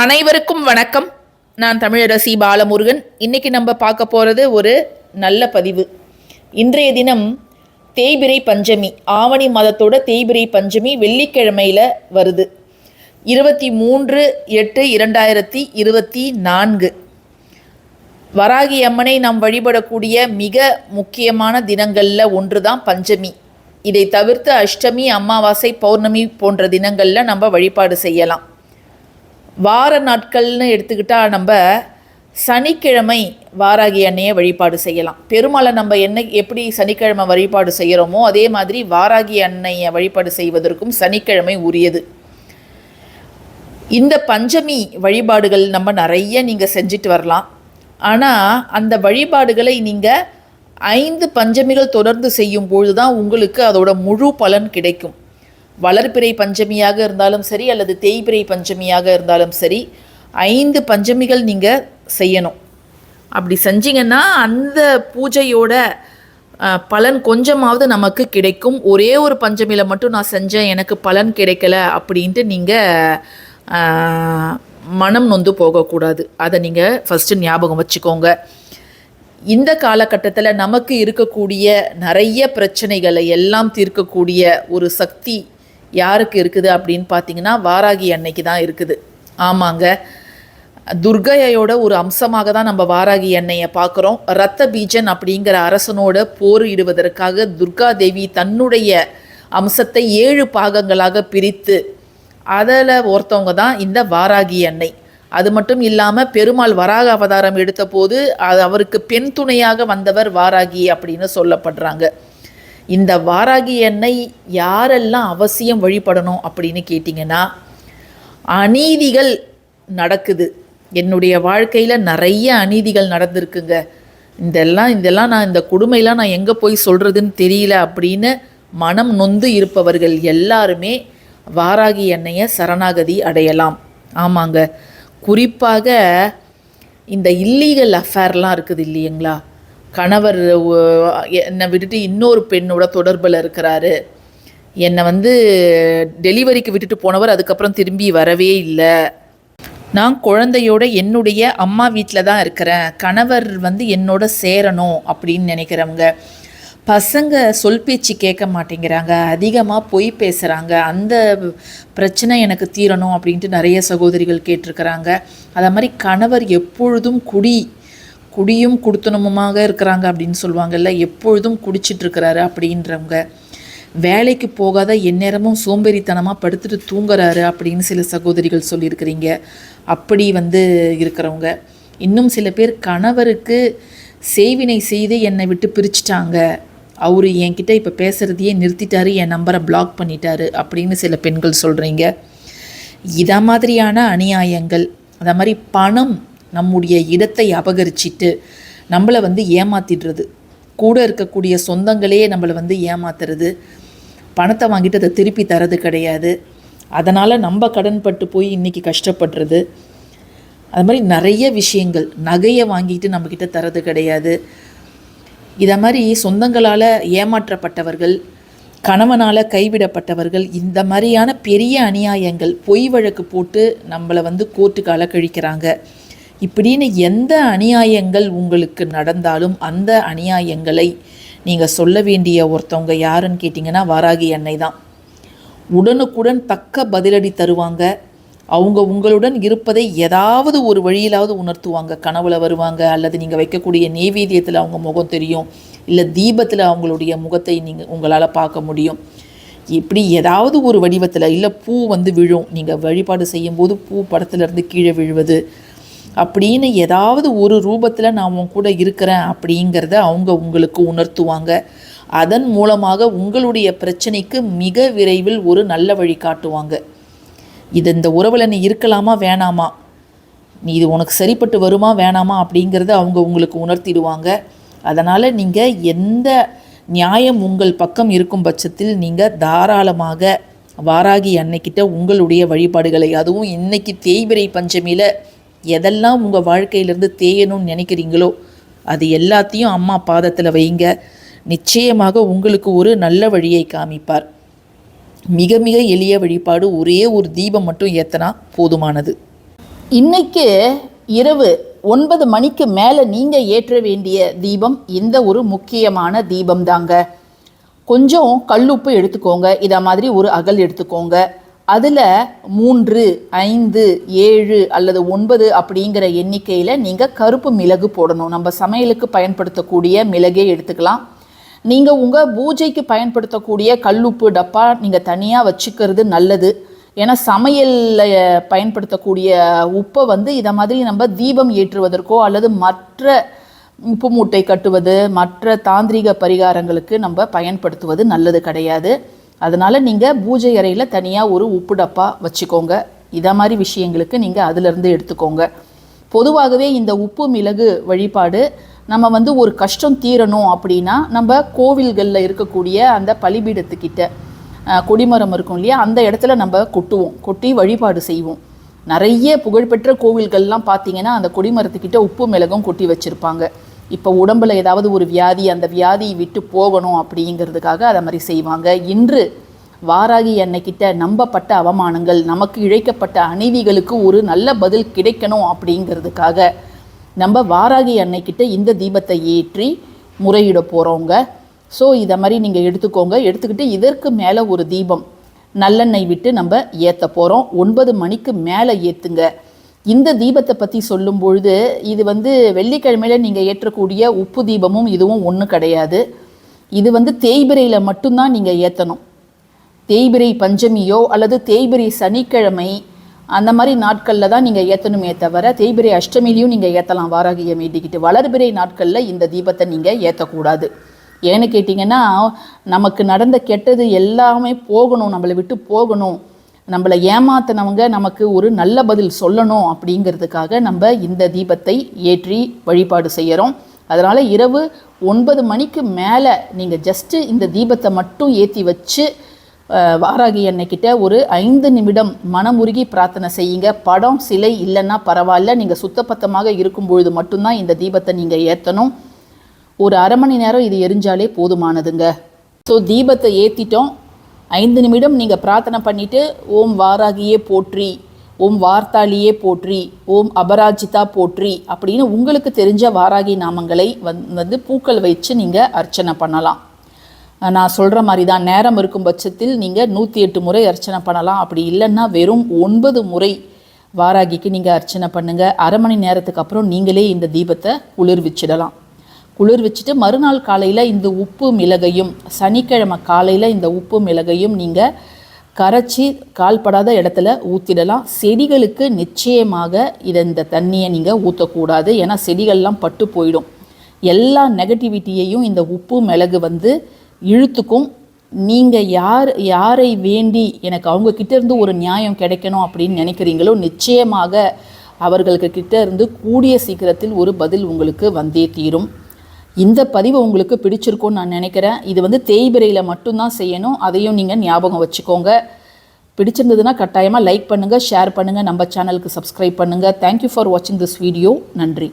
அனைவருக்கும் வணக்கம். நான் தமிழரசி பாலமுருகன். இன்னைக்கு நம்ம பார்க்க போகிறது ஒரு நல்ல பதிவு. இன்றைய தினம் தேய்பிரை பஞ்சமி ஆவணி மாதத்தோட தேய்பிரை பஞ்சமி வெள்ளிக்கிழமையில் வருது. இருபத்தி மூன்று எட்டு இரண்டாயிரத்தி இருபத்தி நான்கு. வராகி அம்மனை நாம் வழிபடக்கூடிய மிக முக்கியமான தினங்களில் ஒன்று தான் பஞ்சமி. இதை தவிர்த்து அஷ்டமி அமாவாசை பௌர்ணமி போன்ற தினங்களில் நம்ம வழிபாடு செய்யலாம். வார நாட்கள்னு எடுத்துக்கிட்டால் நம்ம சனிக்கிழமை வாராகி அன்னையை வழிபாடு செய்யலாம். பெருமாளை நம்ம என்ன எப்படி சனிக்கிழமை வழிபாடு செய்கிறோமோ அதே மாதிரி வாராகி அன்னையை வழிபாடு செய்வதற்கும் சனிக்கிழமை உரியது. இந்த பஞ்சமி வழிபாடுகள் நம்ம நிறைய நீங்கள் செஞ்சுட்டு வரலாம். ஆனால் அந்த வழிபாடுகளை நீங்கள் ஐந்து பஞ்சமிகள் தொடர்ந்து செய்யும் பொழுது தான் உங்களுக்கு அதோட முழு பலன் கிடைக்கும். வளர்பிறை பஞ்சமியாக இருந்தாலும் சரி அல்லது தேய்பிறை பஞ்சமியாக இருந்தாலும் சரி ஐந்து பஞ்சமிகள் நீங்கள் செய்யணும். அப்படி செஞ்சீங்கன்னா அந்த பூஜையோட பலன் கொஞ்சமாவது நமக்கு கிடைக்கும். ஒரே ஒரு பஞ்சமியில் மட்டும் நான் செஞ்சேன் எனக்கு பலன் கிடைக்கல அப்படின்ட்டு நீங்கள் மனம் நொந்து போகக்கூடாது. அதை நீங்கள் ஃபஸ்ட்டு ஞாபகம் வச்சுக்கோங்க. இந்த காலகட்டத்தில் நமக்கு இருக்கக்கூடிய நிறைய பிரச்சனைகளை எல்லாம் தீர்க்கக்கூடிய ஒரு சக்தி யாருக்கு இருக்குது அப்படின்னு பார்த்தீங்கன்னா வாராகி அன்னைக்கு தான் இருக்குது. ஆமாங்க. துர்கையோட ஒரு அம்சமாக தான் நம்ம வாராகி எண்ணெயை பார்க்குறோம். ரத்த பீஜன் அப்படிங்கிற அரசனோட போரிடுவதற்காக துர்கா தேவி தன்னுடைய அம்சத்தை ஏழு பாகங்களாக பிரித்து அதில் ஒருத்தவங்க தான் இந்த வாராகி எண்ணெய் அது மட்டும் இல்லாமல் பெருமாள் வராக அவதாரம் எடுத்த போது அது அவருக்கு பெண் துணையாக வந்தவர் வாராகி அப்படின்னு சொல்லப்படுறாங்க. இந்த வாராகி எண்ணெய் யாரெல்லாம் அவசியம் வழிபடணும் அப்படின்னு கேட்டிங்கன்னா அநீதிகள் நடக்குது. என்னுடைய வாழ்க்கையில் நிறைய அநீதிகள் நடந்திருக்குங்க. இதெல்லாம் இதெல்லாம் நான் இந்த கொடுமையெல்லாம் நான் எங்கே போய் சொல்கிறதுன்னு தெரியல அப்படின்னு மனம் நொந்து இருப்பவர்கள் எல்லாருமே வாராகி எண்ணெயை சரணாகதி அடையலாம். ஆமாங்க. குறிப்பாக இந்த இல்லீகல் அஃபேர்லாம் இருக்குது இல்லைங்களா கணவர் என்னை விட்டுட்டு இன்னொரு பெண்ணோட தொடர்பில் இருக்கிறாரு. என்னை வந்து டெலிவரிக்கு விட்டுட்டு போனவர் அதுக்கப்புறம் திரும்பி வரவே இல்லை. நான் குழந்தையோட என்னுடைய அம்மா வீட்டில் தான் இருக்கிறேன். கணவர் வந்து என்னோட சேரணும் அப்படின்னு நினைக்கிறவங்க பசங்க சொல் பேச்சு கேட்க மாட்டேங்கிறாங்க அதிகமாக பொய் பேசுகிறாங்க அந்த பிரச்சனை எனக்கு தீரணும் அப்படின்ட்டு நிறைய சகோதரிகள் கேட்டிருக்கிறாங்க. அதே மாதிரி கணவர் எப்பொழுதும் குடி குடியும் குடுத்தனமுமாக இருக்கிறாங்க அப்படின்னு சொல்லுவாங்கல்ல எப்பொழுதும் குடிச்சிட்டு இருக்கிறாரு அப்படின்றவங்க. வேலைக்கு போகாத எந்நேரமும் சோம்பேறித்தனமாக படுத்துட்டு தூங்குறாரு அப்படின்னு சில சகோதரிகள் சொல்லியிருக்கிறீங்க. அப்படி வந்து இருக்கிறவங்க. இன்னும் சில பேர் கணவருக்கு செய்வினை செய்து என்னை விட்டு பிரிச்சிட்டாங்க. அவர் என்கிட்ட இப்போ பேசுகிறதையே நிறுத்திட்டாரு என் நம்பரை பிளாக் பண்ணிட்டாரு அப்படின்னு சில பெண்கள் சொல்கிறீங்க இத மாதிரியான அநியாயங்கள் அத மாதிரி பணம் நம்முடைய இடத்தை அபகரிச்சிட்டு நம்மளை வந்து ஏமாத்திடுறது. கூட இருக்கக்கூடிய சொந்தங்களே நம்மளை வந்து ஏமாத்துறது. பணத்தை வாங்கிட்டு அதை திருப்பி தரது கிடையாது. அதனால் நம்ம கடன்பட்டு போய் இன்றைக்கி கஷ்டப்படுறது. அது மாதிரி நிறைய விஷயங்கள் நகையை வாங்கிட்டு நம்மக்கிட்ட தரது கிடையாது. இதை மாதிரி சொந்தங்களால் ஏமாற்றப்பட்டவர்கள் கணவனால் கைவிடப்பட்டவர்கள் இந்த மாதிரியான பெரிய அநியாயங்கள் பொய் வழக்கு போட்டு நம்மளை வந்து கோர்ட்டுக்கு அலக்கழிக்கிறாங்க. இப்படின்னு எந்த அநியாயங்கள் உங்களுக்கு நடந்தாலும் அந்த அநியாயங்களை நீங்கள் சொல்ல வேண்டிய ஒருத்தவங்க யாருன்னு கேட்டிங்கன்னா வாராகி அன்னை தான். உடனுக்குடன் தக்க பதிலடி தருவாங்க. அவங்க உங்களுடன் இருப்பதை ஏதாவது ஒரு வழியிலாவது உணர்த்துவாங்க. கனவுல வருவாங்க. அல்லது நீங்கள் வைக்கக்கூடிய நெய்வேத்தியத்தில் அவங்க முகம் தெரியும். இல்லை தீபத்தில் அவங்களுடைய முகத்தை நீங்கள் உங்களால் பார்க்க முடியும். இப்படி ஏதாவது ஒரு வடிவத்தில் இல்லை பூ வந்து விழும். நீங்கள் வழிபாடு செய்யும்போது பூ படத்துலேருந்து கீழே விழுவது. அப்படின்னு ஏதாவது ஒரு ரூபத்தில் நான் உன் கூட இருக்கிறேன் அப்படிங்கிறத அவங்க உங்களுக்கு உணர்த்துவாங்க. அதன் மூலமாக உங்களுடைய பிரச்சனைக்கு மிக விரைவில் ஒரு நல்ல வழி காட்டுவாங்க. இது இந்த உறவில் நீ இருக்கலாமா வேணாமா? நீ இது உனக்கு சரிப்பட்டு வருமா வேணாமா அப்படிங்கிறத அவங்க உங்களுக்கு உணர்த்திடுவாங்க. அதனால் நீங்கள் எந்த நியாயம் உங்கள் பக்கம் இருக்கும் பட்சத்தில் நீங்கள் தாராளமாக வாராகி அன்னைக்கிட்ட உங்களுடைய வழிபாடுகளை அதுவும் இன்னைக்கு தேய்பிரை பஞ்சமியில் எதெல்லாம் உங்கள் வாழ்க்கையிலேருந்து தேயணும்னு நினைக்கிறீங்களோ அது எல்லாத்தையும் அம்மா பாதத்தில் வைங்க. நிச்சயமாக உங்களுக்கு ஒரு நல்ல வழியை காமிப்பார். மிக மிக எளிய வழிபாடு ஒரே ஒரு தீபம் மட்டும் ஏத்தனா போதுமானது. இன்னைக்கு இரவு ஒன்பது மணிக்கு மேலே நீங்கள் ஏற்ற வேண்டிய தீபம் இந்த ஒரு முக்கியமான தீபம் தாங்க கொஞ்சம் கல்லுப்பு எடுத்துக்கோங்க. இதை மாதிரி ஒரு அகல் எடுத்துக்கோங்க. அதில் மூன்று ஐந்து ஏழு அல்லது ஒன்பது அப்படிங்கிற எண்ணிக்கையில் நீங்கள் கருப்பு மிளகு போடணும். நம்ம சமையலுக்கு பயன்படுத்தக்கூடிய மிளகே எடுத்துக்கலாம். நீங்கள் உங்கள் பூஜைக்கு பயன்படுத்தக்கூடிய கல்லுப்பு டப்பா நீங்கள் தனியாக வச்சுக்கிறது நல்லது. ஏன்னா சமையலில் பயன்படுத்தக்கூடிய உப்பை வந்து இதை மாதிரி நம்ம தீபம் ஏற்றுவதற்கோ அல்லது மற்ற உப்பு மூட்டை கட்டுவது மற்ற தாந்திரிக பரிகாரங்களுக்கு நம்ம பயன்படுத்துவது நல்லது கிடையாது. அதனால் நீங்கள் பூஜை அறையில் தனியாக ஒரு உப்பு டப்பா வச்சுக்கோங்க. இதை மாதிரி விஷயங்களுக்கு நீங்கள் அதிலிருந்து எடுத்துக்கோங்க. பொதுவாகவே இந்த உப்பு மிளகு வழிபாடு நம்ம வந்து ஒரு கஷ்டம் தீரணும் அப்படின்னா நம்ம கோவில்களில் இருக்கக்கூடிய அந்த பலிபீடத்துக்கிட்ட கொடிமரம் இருக்கும் இல்லையா அந்த இடத்துல நம்ம கொட்டுவோம். கொட்டி வழிபாடு செய்வோம். நிறைய புகழ்பெற்ற கோவில்கள்லாம் பார்த்தீங்கன்னா அந்த கொடிமரத்துக்கிட்ட உப்பு மிளகும் கொட்டி வச்சுருப்பாங்க. இப்போ உடம்புல ஏதாவது ஒரு வியாதி அந்த வியாதியை விட்டு போகணும் அப்படிங்கிறதுக்காக அதை மாதிரி செய்வாங்க. இன்று வாராகி அன்னைக்கிட்ட நம்பப்பட்ட அவமானங்கள் நமக்கு இழைக்கப்பட்ட அநீதிகளுக்கு ஒரு நல்ல பதில் கிடைக்கணும் அப்படிங்கிறதுக்காக நம்ம வாராகி அன்னைக்கிட்ட இந்த தீபத்தை ஏற்றி முறையிட போகிறோங்க ஸோ இதை மாதிரி நீங்கள் எடுத்துக்கோங்க. எடுத்துக்கிட்டு இதற்கு மேலே ஒரு தீபம் நல்லெண்ணெய் விட்டு நம்ம ஏற்ற போகிறோம் ஒன்பது மணிக்கு மேலே ஏற்றுங்க இந்த தீபத்தை பற்றி சொல்லும் பொழுது இது வந்து வெள்ளிக்கிழமையில நீங்கள் ஏற்றக்கூடிய உப்பு தீபமும் இதுவும் ஒன்றும் கிடையாது. இது வந்து தேய்பிரையில் மட்டும்தான் நீங்கள் ஏற்றணும் தேய்பிரை பஞ்சமியோ அல்லது தேய்பிரை சனிக்கிழமை அந்த மாதிரி நாட்களில் தான் நீங்கள் ஏற்றணுமே தவிர தேய்பிரை அஷ்டமிலையும் நீங்கள் ஏற்றலாம் வாராகியை வேண்டிக்கிட்டு வளர்பிறை நாட்களில் இந்த தீபத்தை நீங்கள் ஏற்றக்கூடாது ஏன்னு கேட்டிங்கன்னா நமக்கு நடந்த கெட்டது எல்லாமே போகணும் நம்மளை விட்டு போகணும். நம்மளை ஏமாத்தினவங்க நமக்கு ஒரு நல்ல பதில் சொல்லணும் அப்படிங்கிறதுக்காக நம்ம இந்த தீபத்தை ஏற்றி வழிபாடு செய்கிறோம் அதனால் இரவு ஒன்பது மணிக்கு மேலே நீங்கள் ஜஸ்ட்டு இந்த தீபத்தை மட்டும் ஏற்றி வச்சு வாராகி அன்னைக்கிட்ட ஒரு ஐந்து நிமிடம் மனமுருகி பிரார்த்தனை செய்யுங்க. படம் சிலை இல்லைன்னா பரவாயில்ல. நீங்கள் சுத்தப்பத்தமாக இருக்கும் பொழுது மட்டும்தான் இந்த தீபத்தை நீங்கள் ஏற்றணும் ஒரு அரை மணி நேரம் இது எரிஞ்சாலே போதுமானதுங்க. ஸோ தீபத்தை ஏற்றிட்டோம் ஐந்து நிமிடம் நீங்கள் பிரார்த்தனை பண்ணிவிட்டு ஓம் வாராகியே போற்றி ஓம் வார்த்தாளியே போற்றி ஓம் அபராஜிதா போற்றி அப்படின்னு உங்களுக்கு தெரிஞ்ச வாராகி நாமங்களை வந் வந்து பூக்கள் வச்சு நீங்கள் அர்ச்சனை பண்ணலாம். நான் சொல்கிற மாதிரி தான் நேரம் இருக்கும் பட்சத்தில் நீங்கள் நூற்றி எட்டு முறை அர்ச்சனை பண்ணலாம். அப்படி இல்லைன்னா வெறும் ஒன்பது முறை வாராகிக்கு நீங்கள் அர்ச்சனை பண்ணுங்கள் அரை மணி நேரத்துக்கு அப்புறம் நீங்களே இந்த தீபத்தை குளிர்விச்சிடலாம். குளிர் வச்சுட்டு மறுநாள் காலையில் இந்த உப்பு மிளகையும் சனிக்கிழமை காலையில் இந்த உப்பு மிளகையும் நீங்கள் கரைச்சி கால்படாத இடத்துல ஊற்றிடலாம் செடிகளுக்கு நிச்சயமாக இதை இந்த தண்ணியை நீங்கள் ஊற்றக்கூடாது ஏன்னா செடிகள்லாம் பட்டு போயிடும். எல்லா நெகட்டிவிட்டியையும் இந்த உப்பு மிளகு வந்து இழுத்துக்கும். நீங்கள் யார் யாரை வேண்டி எனக்கு அவங்கக்கிட்ட இருந்து ஒரு நியாயம் கிடைக்கணும் அப்படின்னு நினைக்கிறீங்களோ நிச்சயமாக அவர்களுக்கு கிட்ட இருந்து கூடிய சீக்கிரத்தில் ஒரு பதில் உங்களுக்கு வந்தே தீரும். இந்த பதிவு உங்களுக்கு பிடிச்சிருக்கும்னு நான் நினைக்கிறேன். இது வந்து தேய்பிரையில் மட்டும்தான் செய்யணும். அதையும் நீங்கள் ஞாபகம் வச்சுக்கோங்க. பிடிச்சிருந்ததுன்னா கட்டாயமாக லைக் பண்ணுங்கள் ஷேர் பண்ணுங்கள் நம்ம சேனலுக்கு சப்ஸ்கிரைப் பண்ணுங்கள் தேங்க்யூ ஃபார் வாட்சிங் திஸ் வீடியோ நன்றி.